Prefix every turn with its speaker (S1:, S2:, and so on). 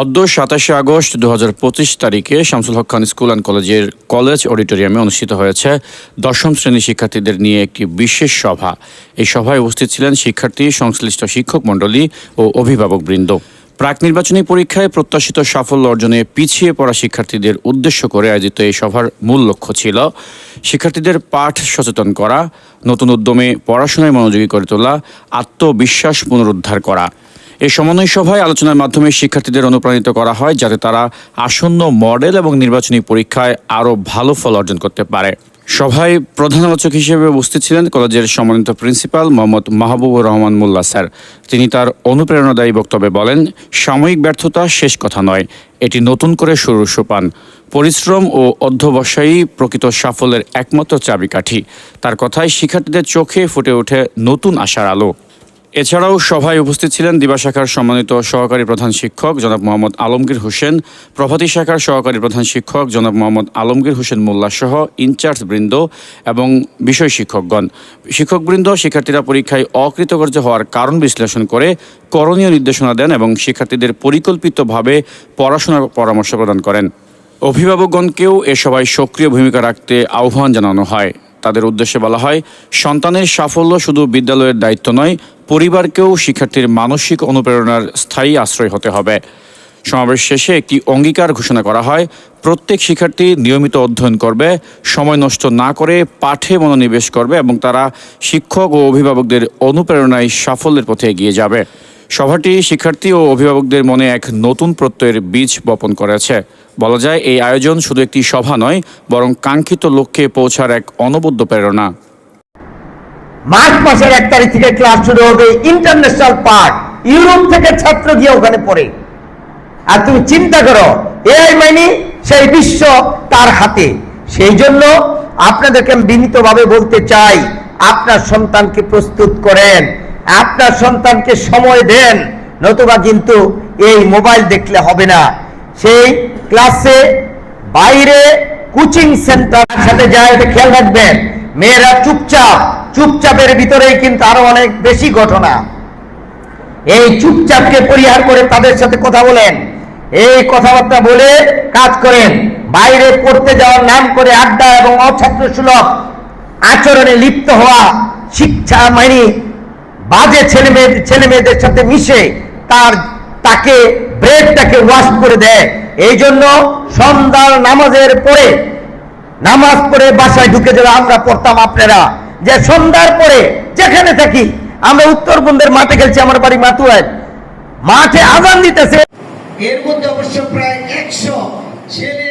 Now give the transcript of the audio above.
S1: অদ্য সাতাশে আগস্ট দু পঁচিশ তারিখে শামসুল হক খান স্কুল অ্যান্ড কলেজের কলেজ অডিটোরিয়ামে অনুষ্ঠিত হয়েছে দশম শ্রেণির শিক্ষার্থীদের নিয়ে একটি বিশেষ সভা। এই সভায় উপস্থিত ছিলেন শিক্ষার্থী, সংশ্লিষ্ট শিক্ষক মণ্ডলী ও অভিভাবকবৃন্দ। প্রাক নির্বাচনী পরীক্ষায় প্রত্যাশিত সাফল্য অর্জনে পিছিয়ে পড়া শিক্ষার্থীদের উদ্দেশ্য করে আয়োজিত এই সভার মূল লক্ষ্য ছিল শিক্ষার্থীদের পাঠ সচেতন করা, নতুন উদ্যমে পড়াশোনায় মনোযোগী করে তোলা, আত্মবিশ্বাস পুনরুদ্ধার করা। এই সমন্বয় সভায় আলোচনার মাধ্যমে শিক্ষার্থীদের অনুপ্রাণিত করা হয়, যাতে তারা আসন্ন মডেল এবং নির্বাচনী পরীক্ষায় আরও ভালো ফল অর্জন করতে পারে। সভায় প্রধান আলোচক হিসেবে উপস্থিত ছিলেন কলেজের সম্মানিত প্রিন্সিপাল মোহাম্মদ মাহবুবুর রহমান মোল্লা, স্যার। তিনি তার অনুপ্রেরণাদায়ী বক্তব্যে বলেন, সাময়িক ব্যর্থতা শেষ কথা নয়, এটি নতুন করে শুরুর সোপান। পরিশ্রম ও অধ্যবসায়ী প্রকৃত সাফল্যের একমাত্র চাবিকাঠি। তার কথায় শিক্ষার্থীদের চোখে ফুটে ওঠে নতুন আশার আলো। এছাড়াও সভায় উপস্থিত ছিলেন দিবা শাখার সম্মানিত সহকারী প্রধান শিক্ষক জনাব মোহাম্মদ আলমগীর হোসেন, প্রভাতী শাখার সহকারী প্রধান শিক্ষক জনাব মোহাম্মদ আলমগীর হোসেন মোল্লা সহ ইনচার্জ বৃন্দ এবং বিষয় শিক্ষকগণ। শিক্ষকবৃন্দ, শিক্ষার্থীরা পরীক্ষায় অকৃতকার্য হওয়ার কারণ বিশ্লেষণ করে করণীয় নির্দেশনা দেন এবং শিক্ষার্থীদের পরিকল্পিতভাবে পড়াশোনার পরামর্শ প্রদান করেন। অভিভাবকগণকেও এ সভায় সক্রিয় ভূমিকা রাখতে আহ্বান জানানো হয়। তাদের উদ্দেশ্যে বলা হয়, সন্তানের সাফল্য শুধু বিদ্যালয়ের দায়িত্ব নয় পরিবারকেও শিক্ষার্থীর মানসিক অনুপ্রেরণার স্থায়ী আশ্রয় হতে হবে। সমাবেশ শেষে একটি অঙ্গীকার ঘোষণা করা হয়। প্রত্যেক শিক্ষার্থী নিয়মিত অধ্যয়ন করবে, সময় নষ্ট না করে পাঠে মনোনিবেশ করবে এবং তারা শিক্ষক ও অভিভাবকদের অনুপ্রেরণায় সাফল্যের পথে এগিয়ে যাবে। সভাটি শিক্ষার্থী ও অভিভাবকদের মনে এক নতুন প্রত্যয়ের বীজ বপন করেছে। বলা যায়, এই আয়োজন শুধু একটি সভা নয়, বরং কাঙ্ক্ষিত লক্ষ্যে পৌঁছার এক অনবদ্য প্রেরণা।
S2: মার্চ মাসের এক তারিখ থেকে ক্লাস শুরু হবে ইন্টারন্যাশনাল পার্ট ইউরোপ থেকে ছাত্র গিয়ে ওখানে পড়ে। আর তুমি চিন্তা করো, এআই মাইনি সেই বিশ্ব তার হাতে। সেই জন্য আপনাদেরকে আমি বিনীতভাবে বলতে চাই, আপনার সন্তানকে প্রস্তুত করেন, আপনার সন্তানকে সময় দেন, নতুবা কিন্তু এই মোবাইল দেখলে হবে না। সেই ক্লাসে বাইরে কোচিং সেন্টার সাথে যায় খেয়াল রাখবেন। মেয়েরা চুপচাপ চুপচাপের ভিতরেই কিন্তু আরও অনেক বেশি ঘটনা। এই চুপচাপকে পরিহার করে তাদের সাথে কথা বলেন। এই কথাবার্তা বলে কাজ করেন। বাইরে পড়তে যাওয়ার নাম করে আড্ডা এবং অছাত্র সুলভ আচরণে লিপ্ত হওয়া শিক্ষা মানে বাজে ছেলে মেয়ে ছেলে মেয়েদের সাথে মিশে তার তাকে ব্রেডটাকে ওয়াশ করে দেয়। এই জন্য সন্ধ্যার নামাজের পরে নামাজ পড়ে বাসায় ঢুকে যাবে আমরা পড়তাম আপনারা। যে সন্ধ্যার পরে যেখানে থাকি, আমরা উত্তরবঙ্গের মাঠে খেলছি আমার বাড়ি মাতুয়ায়। মাঠে আজান দিতেছে।
S3: এর মধ্যে অবশ্য প্রায় একশো ছেলে